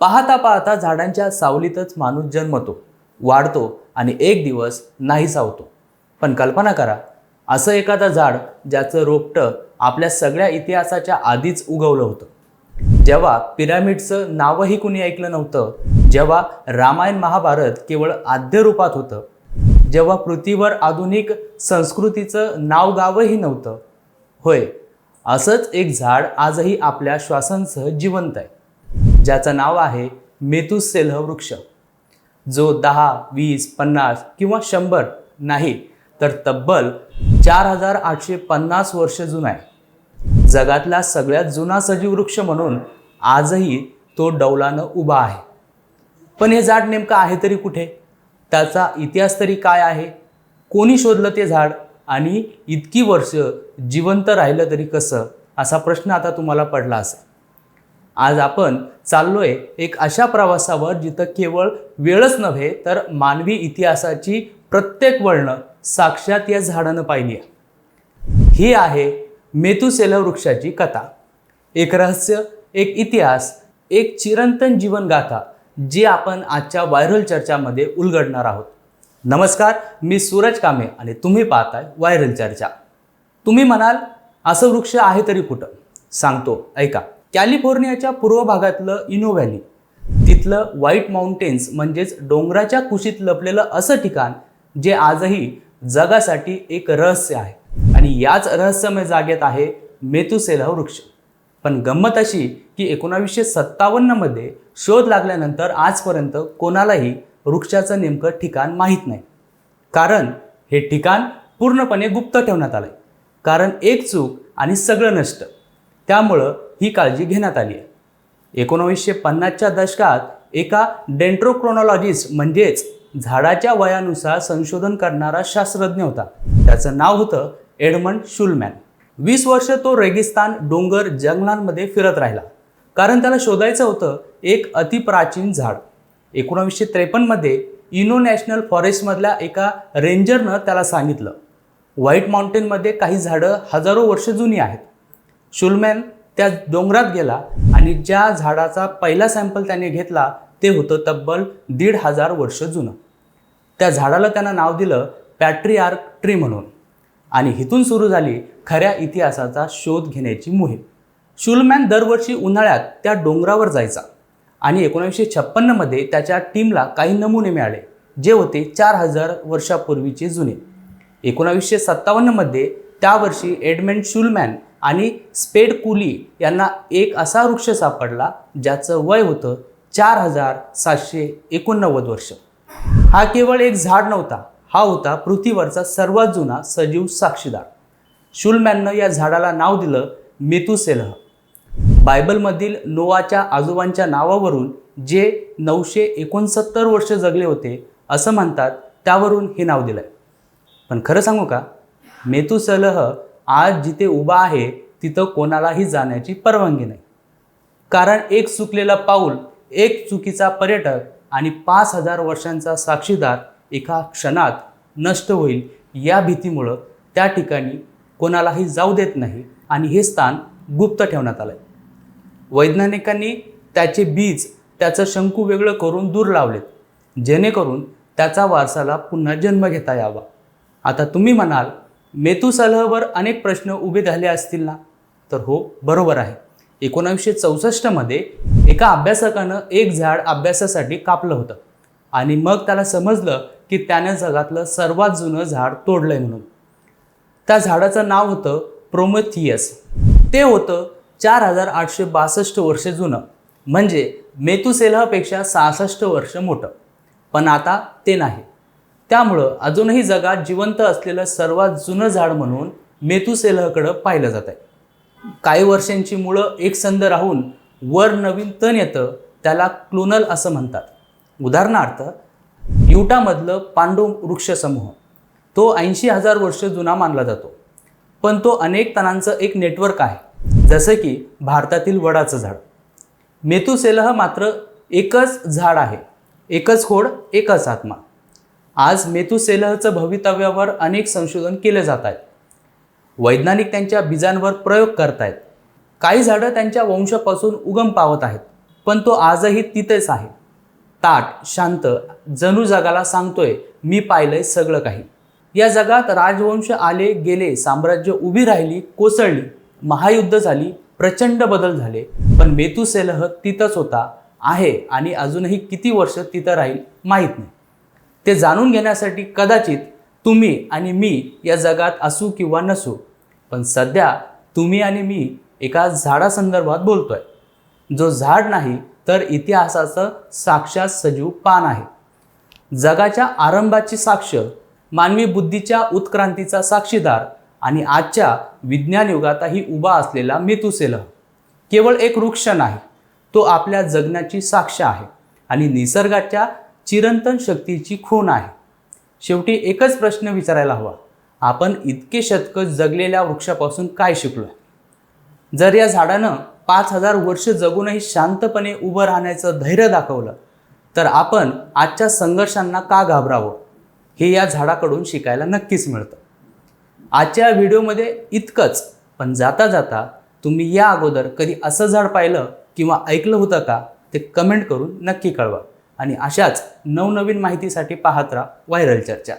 पाहता पाहता झाडांच्या सावलीतच माणूस जन्मतो वाढतो आणि एक दिवस नाही सावतो. पण कल्पना करा असं एखादं झाड ज्याचं रोपटं आपल्या सगळ्या इतिहासाच्या आधीच उगवलं होतं. जेव्हा पिरामिडचं नावही कुणी ऐकलं नव्हतं जेव्हा रामायण महाभारत केवळ आद्य रूपात होतं जेव्हा पृथ्वीवर आधुनिक संस्कृतीचं नाव गावही नव्हतं होय असंच एक झाड आजही आपल्या श्वासांसह जिवंत आहे. ज्याचं नाव आहे मेथुसेल्ह वृक्ष जो दहा वीस पन्नास किंवा शंभर नाही तर तब्बल चार हजार आठशे पन्नास वर्ष जुना आहे. जगातला सगळ्यात जुना सजीव वृक्ष म्हणून आजही तो डौलानं उभा आहे. पण हे झाड नेमकं आहे तरी कुठे? त्याचा इतिहास तरी काय आहे? कोणी शोधलं ते झाड? आणि इतकी वर्ष जिवंत राहिलं तरी कसं? असा प्रश्न आता तुम्हाला पडला असेल. आज आपण चाललोय एक अशा प्रवासावर जिथं केवळ वेळच नव्हे तर मानवी इतिहासाची प्रत्येक वळणं साक्षात या झाडानं पाहिली आहे. ही आहे मेतुसेल वृक्षाची कथा. एक रहस्य एक इतिहास एक चिरंतन जीवनगाथा जी आपण आजच्या व्हायरल चर्चामध्ये उलगडणार आहोत. नमस्कार मी सूरज कामे आणि तुम्ही पाहताय व्हायरल चर्चा. तुम्ही म्हणाल असं वृक्ष आहे तरी कुठं? सांगतो ऐका. कॅलिफोर्नियाच्या पूर्व भागातलं इनो व्हॅली. तिथलं व्हाईट माउंटेन्स म्हणजेच डोंगराच्या कुशीत लपलेलं असं ठिकाण जे आजही जगासाठी एक रहस्य आहे. आणि याच रहस्यमय जागेत आहे मेथुसेला वृक्ष. पण गंमत अशी की एकोणावीसशे सत्तावन्नमध्ये शोध लागल्यानंतर आजपर्यंत कोणालाही वृक्षाचं नेमकं ठिकाण माहीत नाही. कारण हे ठिकाण पूर्णपणे गुप्त ठेवण्यात आलं आहे कारण एक चूक आणि सगळं नष्ट. त्यामुळं ही काळजी घेण्यात आली आहे. एकोणावीसशे पन्नासच्या दशकात एका डेंट्रोक्रोनॉलॉजिस्ट म्हणजेच झाडाच्या वयानुसार संशोधन करणारा शास्त्रज्ञ होता. त्याचं नाव होतं एडमंड शुलमॅन. वीस वर्ष तो रेगिस्तान डोंगर जंगलांमध्ये फिरत राहिला. कारण त्याला शोधायचं होतं एक अतिप्राचीन झाड. एकोणावीसशे त्रेपन्नमध्ये इनो नॅशनल फॉरेस्टमधल्या एका रेंजरनं त्याला सांगितलं व्हाईट माउंटेनमध्ये काही झाडं हजारो वर्ष जुनी आहेत. शुलमॅन त्या डोंगरात गेला आणि ज्या झाडाचा पहिला सॅम्पल त्याने घेतला ते होतं तब्बल दीड हजार वर्ष जुनं. त्या झाडाला त्यानं नाव दिलं पॅट्रीआर्क ट्री म्हणून. आणि हिथून सुरू झाली खऱ्या इतिहासाचा शोध घेण्याची मोहीम. शुलमॅन दरवर्षी उन्हाळ्यात त्या डोंगरावर जायचा आणि एकोणीसशे छप्पन्नमध्ये त्याच्या टीमला काही नमुने मिळाले जे होते चार हजार वर्षापूर्वीचे जुने. एकोणावीसशे सत्तावन्नमध्ये त्यावर्षी एडमेंड शुलमॅन आणि स्पेड कुली यांना एक असा वृक्ष सापडला ज्याचं वय होतं चार हजार सातशे एकोणनव्वद वर्ष. हा केवळ एक झाड नव्हता हा होता पृथ्वीवरचा सर्वात जुना सजीव साक्षीदार. शुलमॅननं या झाडाला नाव दिलं मेतुसेलह. बायबलमधील नोवाच्या आजोबांच्या नावावरून जे नऊशे एकोणसत्तर वर्ष जगले होते असं म्हणतात त्यावरून हे नाव दिलं आहे पण खरं सांगू का? मेतुसलह आज जिथे उभा आहे तिथं कोणालाही जाण्याची परवानगी नाही. कारण एक चुकलेला पाऊल एक चुकीचा पर्यटक आणि पाच हजार वर्षांचा साक्षीदार एका क्षणात नष्ट होईल या भीतीमुळं त्या ठिकाणी कोणालाही जाऊ देत नाही आणि हे स्थान गुप्त ठेवण्यात आलं आहे वैज्ञानिकांनी त्याचे बीज त्याचं शंकू वेगळं करून दूर लावलेत जेणेकरून त्याचा वारसाला पुन्हा जन्म घेता यावा. आता तुम्ही म्हणाल मेथुसलहवर अनेक प्रश्न उभे झाले असतील ना? तर हो बरोबर आहे. एकोणावीसशे चौसष्टमध्ये एका अभ्यासकानं एक झाड अभ्यासासाठी कापलं होतं. आणि मग त्याला समजलं की त्यानं जगातलं सर्वात जुनं झाड तोडलंय म्हणून. त्या झाडाचं नाव होतं प्रोमेथियस. ते होतं चार हजार आठशे बासष्ट वर्ष जुनं. म्हणजे मेथुसेलहपेक्षा सहासष्ट वर्ष मोठं. पण आता ते नाही. त्यामुळं अजूनही जगात जिवंत असलेलं सर्वात जुनं झाड म्हणून मेथुसेलहकडं पाहिलं जात आहे. काही वर्षांची मुळं एकसंध राहून वर नवीन तण येतं त्याला क्लोनल असं म्हणतात. उदाहरणार्थ युटामधलं पांडू वृक्ष समूह. तो ऐंशी हजार वर्ष जुना मानला जातो. पण तो अनेक तणांचं एक नेटवर्क आहे जसं की भारतातील वडाचं झाड. मेथुसेलह मात्र एकच झाड आहे. एकच खोड एकच आत्मा. आज मेथुसेलहचं भवितव्यावर अनेक संशोधन केले जात आहेत वैज्ञानिक त्यांच्या बीजांवर प्रयोग करतायत. काही झाडं त्यांच्या वंशापासून उगम पावत आहेत पण तो आजही तिथेच आहे. ताट शांत जणू जगाला सांगतोय मी पाहिलंय सगळं काही. या जगात राजवंश आले गेले साम्राज्य उभी राहिली कोसळली महायुद्ध झाली प्रचंड बदल झाले पण मेतुसेलह तिथंच होता आहे आणि अजूनही किती वर्ष तिथं राहील माहीत नाही. ते जाणून घेण्यासाठी कदाचित तुम्ही आणि मी या जगात असू किंवा नसू पण सध्या तुम्ही आणि मी एका झाडासंदर्भात बोलतोय. जो झाड नाही तर इतिहासाचं साक्षात सजीव पान आहे. जगाच्या आरंभाची साक्ष मानवी बुद्धीच्या उत्क्रांतीचा साक्षीदार आणि आजच्या विज्ञान युगातही उभा असलेला मेतुसेलह. केवळ एक वृक्ष नाही तो आपल्या जगण्याची साक्ष आहे आणि निसर्गाच्या चिरंतन शक्तीची खूण आहे. शेवटी एकच प्रश्न विचारायला हवा. आपण इतके शतकं जगलेल्या वृक्षापासून काय शिकलो आहे जर या झाडानं पाच हजार वर्ष जगूनही शांतपणे उभं राहण्याचं धैर्य दाखवलं तर आपण आजच्या संघर्षांना का घाबरावं? हे या झाडाकडून शिकायला नक्कीच मिळतं. आजच्या व्हिडिओमध्ये इतकंच पण जाता जाता तुम्ही या अगोदर कधी असं झाड पाहिलं किंवा ऐकलं होतं का ते कमेंट करून नक्की कळवा. आणि अशाच नवनवीन माहितीसाठी पाहत राहा व्हायरल चर्चा.